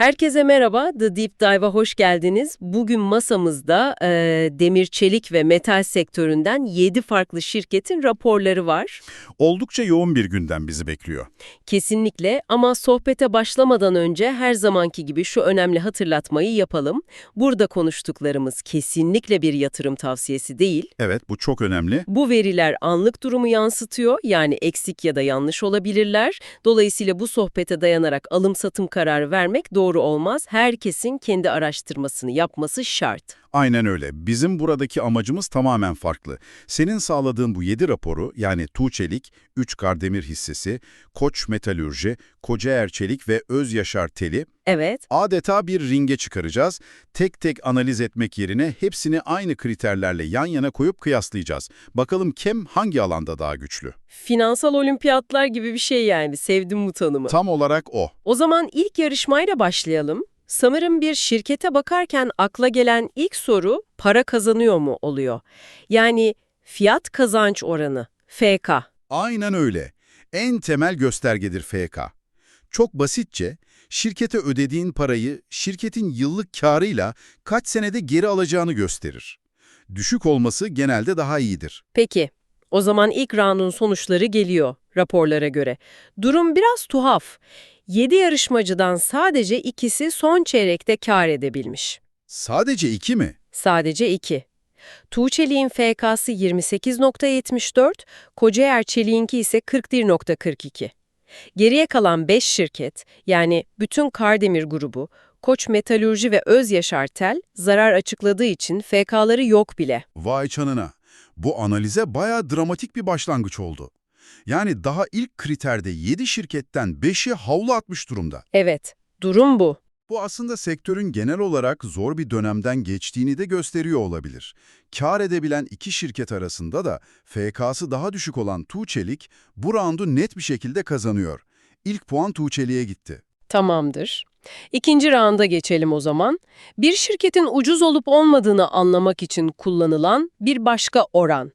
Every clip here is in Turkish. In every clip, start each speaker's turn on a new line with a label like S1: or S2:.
S1: Herkese merhaba, The Deep Dive'a hoş geldiniz. Bugün masamızda e, demir, çelik ve metal sektöründen 7 farklı şirketin raporları var.
S2: Oldukça yoğun bir gündem bizi bekliyor.
S1: Kesinlikle ama sohbete başlamadan önce her zamanki gibi şu önemli hatırlatmayı yapalım. Burada konuştuklarımız kesinlikle bir yatırım tavsiyesi değil.
S2: Evet, bu çok önemli.
S1: Bu veriler anlık durumu yansıtıyor yani eksik ya da yanlış olabilirler. Dolayısıyla bu sohbete dayanarak alım-satım kararı vermek doğru olmaz. Herkesin kendi araştırmasını yapması şart.
S2: Aynen öyle. Bizim buradaki amacımız tamamen farklı. Senin sağladığın bu 7 raporu yani Tuğçelik, 3 Kardemir hissesi, Koç Metalürji, Kocaer Çelik ve Öz Yaşar Teli
S1: Evet,
S2: adeta bir ringe çıkaracağız. Tek tek analiz etmek yerine hepsini aynı kriterlerle yan yana koyup kıyaslayacağız. Bakalım kim hangi alanda daha güçlü?
S1: finansal olimpiyatlar gibi bir şey yani. Sevdim bu tanımı.
S2: Tam olarak o.
S1: O zaman ilk yarışmayla başlayalım. Sanırım bir şirkete bakarken akla gelen ilk soru para kazanıyor mu oluyor. Yani fiyat kazanç oranı, FK.
S2: Aynen öyle. En temel göstergedir FK. Çok basitçe, şirkete ödediğin parayı şirketin yıllık karıyla kaç senede geri alacağını gösterir. Düşük olması genelde daha iyidir.
S1: Peki, o zaman ilk roundun sonuçları geliyor raporlara göre. Durum biraz tuhaf. 7 yarışmacıdan sadece ikisi son çeyrekte kar edebilmiş.
S2: Sadece iki mi?
S1: Sadece 2. Tuğçelik'in FK'sı 28.74, Kocaer Çelik'inki ise 41.42. Geriye kalan 5 şirket, yani bütün Kardemir grubu, Koç Metalürji ve Öz Yaşar Tel, zarar açıkladığı için FK'ları yok bile.
S2: Vay canına. Bu analize bayağı dramatik bir başlangıç oldu. Yani daha ilk kriterde 7 şirketten 5'i havlu atmış durumda.
S1: Evet, durum bu.
S2: Bu aslında sektörün genel olarak zor bir dönemden geçtiğini de gösteriyor olabilir. Kar edebilen iki şirket arasında da FK'sı daha düşük olan Tuğçelik bu roundu net bir şekilde kazanıyor. İlk puan Tuğçelik'e gitti.
S1: Tamamdır. İkinci rounda geçelim o zaman. Bir şirketin ucuz olup olmadığını anlamak için kullanılan bir başka oran.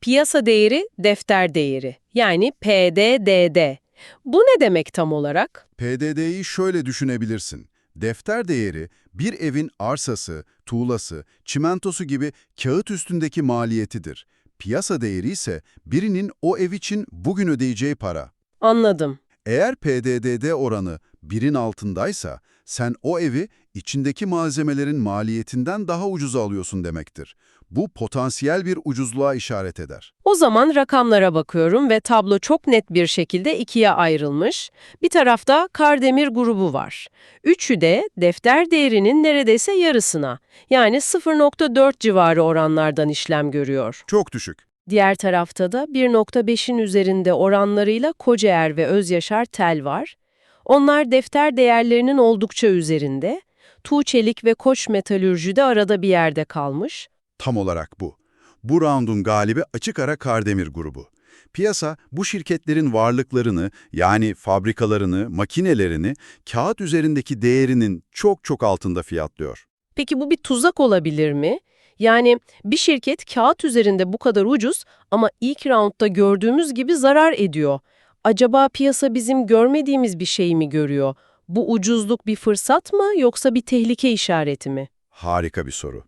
S1: Piyasa değeri, defter değeri. Yani PDDD. Bu ne demek tam olarak?
S2: PDD'yi şöyle düşünebilirsin. Defter değeri bir evin arsası, tuğlası, çimentosu gibi kağıt üstündeki maliyetidir. Piyasa değeri ise birinin o ev için bugün ödeyeceği para.
S1: Anladım.
S2: Eğer PDDD oranı birin altındaysa sen o evi içindeki malzemelerin maliyetinden daha ucuza alıyorsun demektir. Bu potansiyel bir ucuzluğa işaret eder.
S1: O zaman rakamlara bakıyorum ve tablo çok net bir şekilde ikiye ayrılmış. Bir tarafta Kardemir grubu var. Üçü de defter değerinin neredeyse yarısına, yani 0.4 civarı oranlardan işlem görüyor.
S2: Çok düşük.
S1: Diğer tarafta da 1.5'in üzerinde oranlarıyla Kocaer ve Özyaşar Tel var. Onlar defter değerlerinin oldukça üzerinde. Tuğçelik ve Koç Metalürji de arada bir yerde kalmış.
S2: Tam olarak bu. Bu roundun galibi açık ara Kardemir grubu. Piyasa bu şirketlerin varlıklarını yani fabrikalarını, makinelerini kağıt üzerindeki değerinin çok çok altında fiyatlıyor.
S1: Peki bu bir tuzak olabilir mi? Yani bir şirket kağıt üzerinde bu kadar ucuz ama ilk roundda gördüğümüz gibi zarar ediyor. Acaba piyasa bizim görmediğimiz bir şey mi görüyor? Bu ucuzluk bir fırsat mı yoksa bir tehlike işareti mi?
S2: Harika bir soru.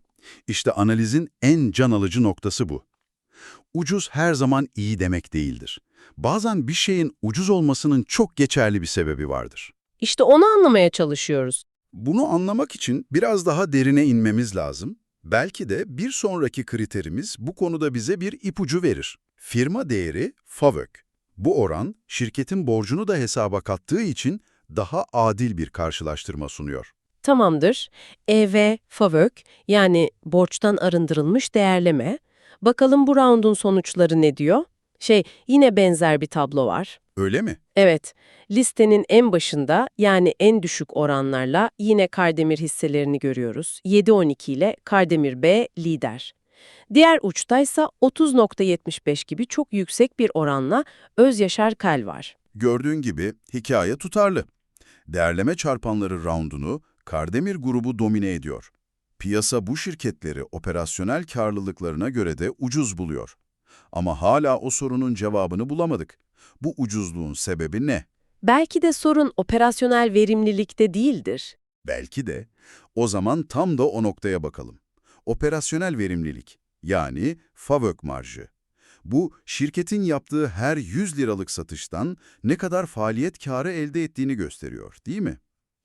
S2: İşte analizin en can alıcı noktası bu. Ucuz her zaman iyi demek değildir. Bazen bir şeyin ucuz olmasının çok geçerli bir sebebi vardır.
S1: İşte onu anlamaya çalışıyoruz.
S2: Bunu anlamak için biraz daha derine inmemiz lazım. Belki de bir sonraki kriterimiz bu konuda bize bir ipucu verir. Firma değeri FAVÖK. Bu oran şirketin borcunu da hesaba kattığı için daha adil bir karşılaştırma sunuyor.
S1: Tamamdır. EV, FAVÖK yani borçtan arındırılmış değerleme. Bakalım bu roundun sonuçları ne diyor? Şey, yine benzer bir tablo var.
S2: Öyle mi?
S1: Evet, listenin en başında yani en düşük oranlarla yine Kardemir hisselerini görüyoruz. 7-12 ile Kardemir B lider. Diğer uçtaysa 30.75 gibi çok yüksek bir oranla Özyaşar Kal var.
S2: Gördüğün gibi hikaye tutarlı. Değerleme çarpanları roundunu Kardemir grubu domine ediyor. Piyasa bu şirketleri operasyonel karlılıklarına göre de ucuz buluyor. Ama hala o sorunun cevabını bulamadık. Bu ucuzluğun sebebi ne?
S1: Belki de sorun operasyonel verimlilikte değildir.
S2: Belki de. O zaman tam da o noktaya bakalım. Operasyonel verimlilik, yani FAVÖK marjı. Bu, şirketin yaptığı her 100 liralık satıştan ne kadar faaliyet kârı elde ettiğini gösteriyor, değil mi?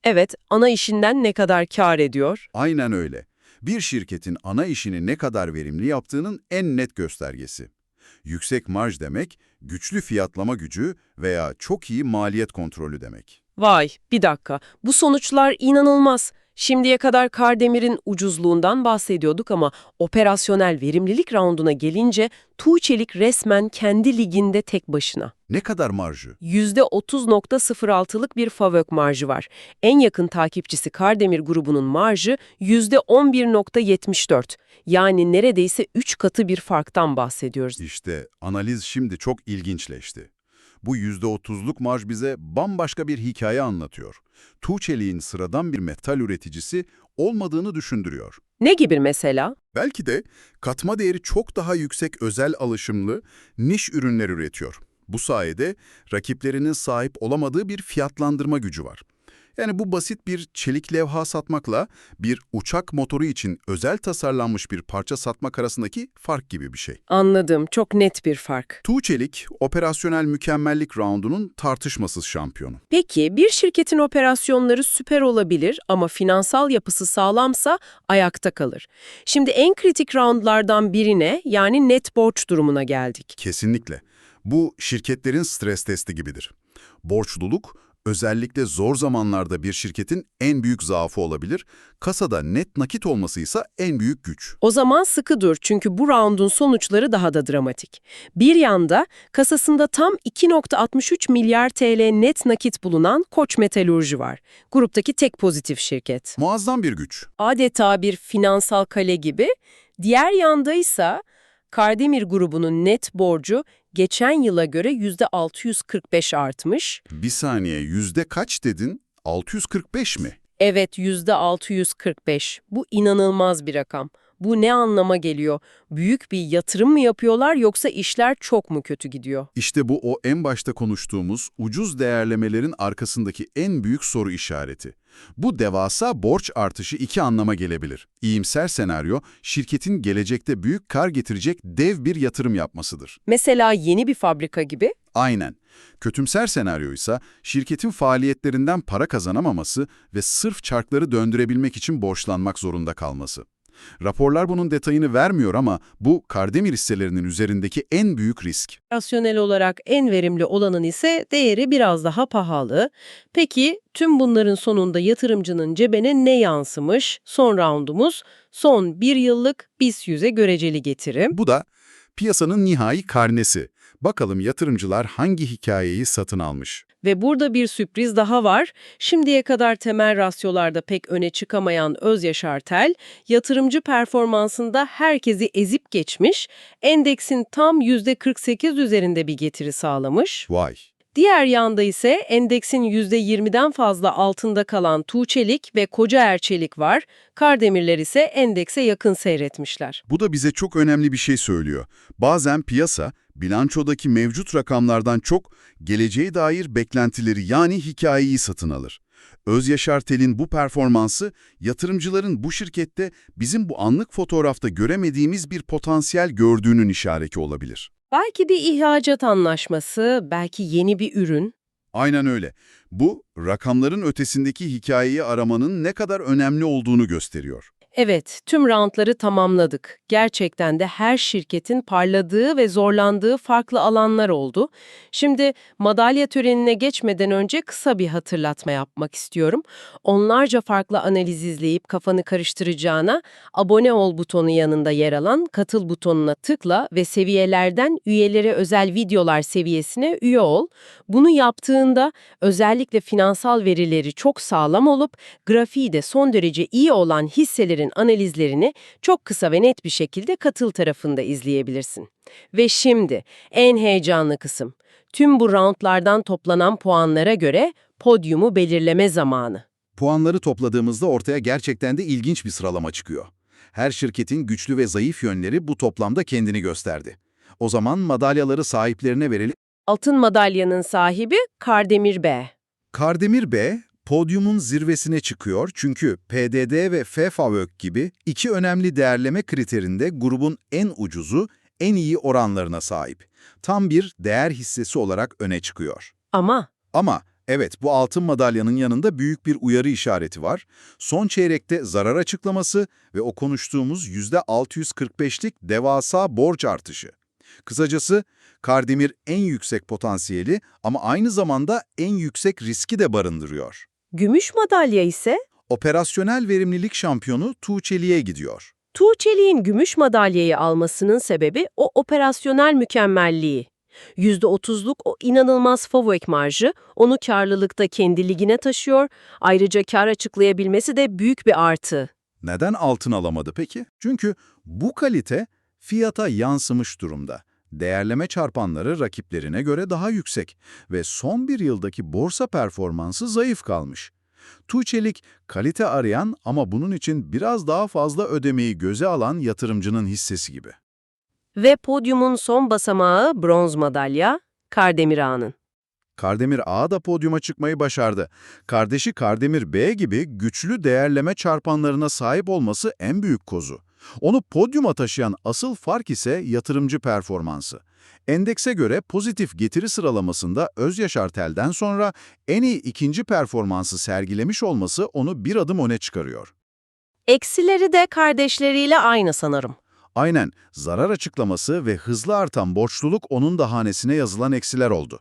S1: Evet, ana işinden ne kadar kar ediyor?
S2: Aynen öyle. Bir şirketin ana işini ne kadar verimli yaptığının en net göstergesi. Yüksek marj demek, güçlü fiyatlama gücü veya çok iyi maliyet kontrolü demek.
S1: Vay, bir dakika. Bu sonuçlar inanılmaz. Şimdiye kadar Kardemir'in ucuzluğundan bahsediyorduk ama operasyonel verimlilik raunduna gelince Tuğçelik resmen kendi liginde tek başına.
S2: Ne kadar marjı?
S1: %30.06'lık bir FAVÖK marjı var. En yakın takipçisi Kardemir grubunun marjı %11.74. Yani neredeyse 3 katı bir farktan bahsediyoruz.
S2: İşte analiz şimdi çok ilginçleşti. Bu %30'luk marj bize bambaşka bir hikaye anlatıyor. Tuğçelik'in sıradan bir metal üreticisi olmadığını düşündürüyor.
S1: Ne gibi mesela?
S2: Belki de katma değeri çok daha yüksek özel alışımlı, niş ürünler üretiyor. Bu sayede rakiplerinin sahip olamadığı bir fiyatlandırma gücü var. Yani bu basit bir çelik levha satmakla bir uçak motoru için özel tasarlanmış bir parça satmak arasındaki fark gibi bir şey.
S1: Anladım, çok net bir fark.
S2: Tuğçelik, operasyonel mükemmellik roundunun tartışmasız şampiyonu.
S1: Peki bir şirketin operasyonları süper olabilir ama finansal yapısı sağlamsa ayakta kalır. Şimdi en kritik roundlardan birine yani net borç durumuna geldik.
S2: Kesinlikle. Bu şirketlerin stres testi gibidir. Borçluluk, özellikle zor zamanlarda bir şirketin en büyük zaafı olabilir, kasada net nakit olması ise en büyük güç.
S1: O zaman sıkı dur çünkü bu roundun sonuçları daha da dramatik. Bir yanda kasasında tam 2.63 milyar TL net nakit bulunan Koç Metalurji var. Gruptaki tek pozitif şirket.
S2: Muazzam bir güç.
S1: Adeta bir finansal kale gibi. Diğer yanda ise Kardemir grubunun net borcu geçen yıla göre %645 artmış.
S2: Bir saniye yüzde kaç dedin? 645 mi?
S1: Evet %645. Bu inanılmaz bir rakam. Bu ne anlama geliyor? Büyük bir yatırım mı yapıyorlar yoksa işler çok mu kötü gidiyor?
S2: İşte bu o en başta konuştuğumuz ucuz değerlemelerin arkasındaki en büyük soru işareti. Bu devasa borç artışı iki anlama gelebilir. İyimser senaryo, şirketin gelecekte büyük kar getirecek dev bir yatırım yapmasıdır.
S1: Mesela yeni bir fabrika gibi.
S2: Aynen. Kötümser senaryo ise şirketin faaliyetlerinden para kazanamaması ve sırf çarkları döndürebilmek için borçlanmak zorunda kalması. Raporlar bunun detayını vermiyor ama bu Kardemir hisselerinin üzerindeki en büyük risk.
S1: Rasyonel olarak en verimli olanın ise değeri biraz daha pahalı. Peki tüm bunların sonunda yatırımcının cebine ne yansımış? Son roundumuz son bir yıllık BIS 100'e göreceli getirim.
S2: Bu da piyasanın nihai karnesi. Bakalım yatırımcılar hangi hikayeyi satın almış?
S1: Ve burada bir sürpriz daha var. Şimdiye kadar temel rasyolarda pek öne çıkamayan Özyaşar Tel, yatırımcı performansında herkesi ezip geçmiş, endeksin tam %48 üzerinde bir getiri sağlamış.
S2: Vay!
S1: Diğer yanda ise endeksin %20'den fazla altında kalan Tuğçelik ve Koca Erçelik var. Kardemirler ise endekse yakın seyretmişler.
S2: Bu da bize çok önemli bir şey söylüyor. Bazen piyasa, bilançodaki mevcut rakamlardan çok geleceğe dair beklentileri yani hikayeyi satın alır. Özyaşar Tel'in bu performansı, yatırımcıların bu şirkette bizim bu anlık fotoğrafta göremediğimiz bir potansiyel gördüğünün işareti olabilir.
S1: Belki bir ihracat anlaşması, belki yeni bir ürün.
S2: Aynen öyle. Bu, rakamların ötesindeki hikayeyi aramanın ne kadar önemli olduğunu gösteriyor.
S1: Evet, tüm roundları tamamladık. Gerçekten de her şirketin parladığı ve zorlandığı farklı alanlar oldu. Şimdi madalya törenine geçmeden önce kısa bir hatırlatma yapmak istiyorum. Onlarca farklı analiz izleyip kafanı karıştıracağına abone ol butonu yanında yer alan katıl butonuna tıkla ve seviyelerden üyelere özel videolar seviyesine üye ol. Bunu yaptığında özellikle finansal verileri çok sağlam olup grafiği de son derece iyi olan hisselerin analizlerini çok kısa ve net bir şekilde katıl tarafında izleyebilirsin. Ve şimdi en heyecanlı kısım. Tüm bu roundlardan toplanan puanlara göre podyumu belirleme zamanı.
S2: Puanları topladığımızda ortaya gerçekten de ilginç bir sıralama çıkıyor. Her şirketin güçlü ve zayıf yönleri bu toplamda kendini gösterdi. O zaman madalyaları sahiplerine verelim.
S1: Altın madalyanın sahibi Kardemir B.
S2: Kardemir B, podyumun zirvesine çıkıyor çünkü PDD ve FFAVÖK gibi iki önemli değerleme kriterinde grubun en ucuzu, en iyi oranlarına sahip. Tam bir değer hissesi olarak öne çıkıyor.
S1: Ama
S2: Ama evet bu altın madalyanın yanında büyük bir uyarı işareti var. Son çeyrekte zarar açıklaması ve o konuştuğumuz %645'lik devasa borç artışı. Kısacası Kardemir en yüksek potansiyeli ama aynı zamanda en yüksek riski de barındırıyor.
S1: Gümüş madalya ise
S2: Operasyonel verimlilik şampiyonu Tuğçeli'ye gidiyor.
S1: Tuğçelik'in gümüş madalyayı almasının sebebi o operasyonel mükemmelliği. %30'luk o inanılmaz FOVÖK marjı onu karlılıkta kendi ligine taşıyor, ayrıca kar açıklayabilmesi de büyük bir artı.
S2: Neden altın alamadı peki? Çünkü bu kalite fiyata yansımış durumda. Değerleme çarpanları rakiplerine göre daha yüksek ve son bir yıldaki borsa performansı zayıf kalmış. Tuğçelik, kalite arayan ama bunun için biraz daha fazla ödemeyi göze alan yatırımcının hissesi gibi.
S1: Ve podyumun son basamağı bronz madalya, Kardemir Ağa'nın.
S2: Kardemir A da podyuma çıkmayı başardı. Kardeşi Kardemir B gibi güçlü değerleme çarpanlarına sahip olması en büyük kozu. Onu podyuma taşıyan asıl fark ise yatırımcı performansı. Endekse göre pozitif getiri sıralamasında Özyaşar Tel'den sonra en iyi ikinci performansı sergilemiş olması onu bir adım öne çıkarıyor.
S1: Eksileri de kardeşleriyle aynı sanırım.
S2: Aynen, zarar açıklaması ve hızlı artan borçluluk onun da hanesine yazılan eksiler oldu.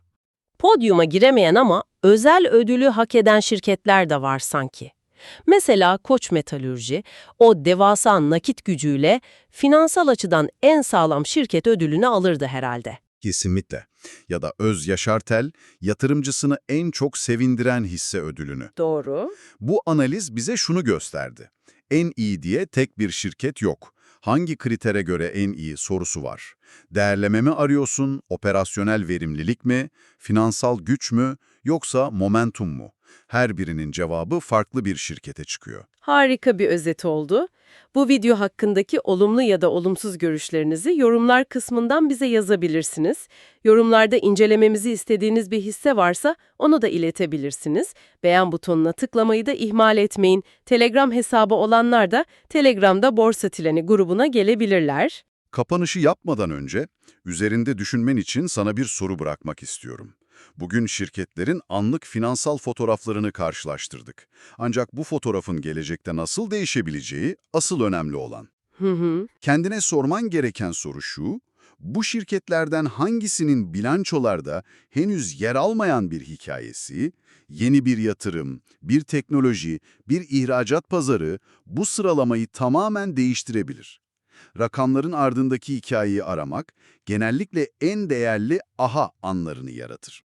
S1: Podyuma giremeyen ama özel ödülü hak eden şirketler de var sanki. Mesela Koç Metalürji, o devasa nakit gücüyle finansal açıdan en sağlam şirket ödülünü alırdı herhalde.
S2: Kesinlikle. Ya da Öz Yaşar Tel, yatırımcısını en çok sevindiren hisse ödülünü.
S1: Doğru.
S2: Bu analiz bize şunu gösterdi. En iyi diye tek bir şirket yok. Hangi kritere göre en iyi sorusu var. Değerleme mi arıyorsun, operasyonel verimlilik mi, finansal güç mü, yoksa momentum mu? Her birinin cevabı farklı bir şirkete çıkıyor.
S1: Harika bir özet oldu. Bu video hakkındaki olumlu ya da olumsuz görüşlerinizi yorumlar kısmından bize yazabilirsiniz. Yorumlarda incelememizi istediğiniz bir hisse varsa onu da iletebilirsiniz. Beğen butonuna tıklamayı da ihmal etmeyin. Telegram hesabı olanlar da Telegram'da Borsa Tileni grubuna gelebilirler.
S2: Kapanışı yapmadan önce, üzerinde düşünmen için sana bir soru bırakmak istiyorum. Bugün şirketlerin anlık finansal fotoğraflarını karşılaştırdık. Ancak bu fotoğrafın gelecekte nasıl değişebileceği asıl önemli olan.
S1: Hı hı.
S2: Kendine sorman gereken soru şu, bu şirketlerden hangisinin bilançolarda henüz yer almayan bir hikayesi, yeni bir yatırım, bir teknoloji, bir ihracat pazarı bu sıralamayı tamamen değiştirebilir? Rakamların ardındaki hikayeyi aramak genellikle en değerli aha anlarını yaratır.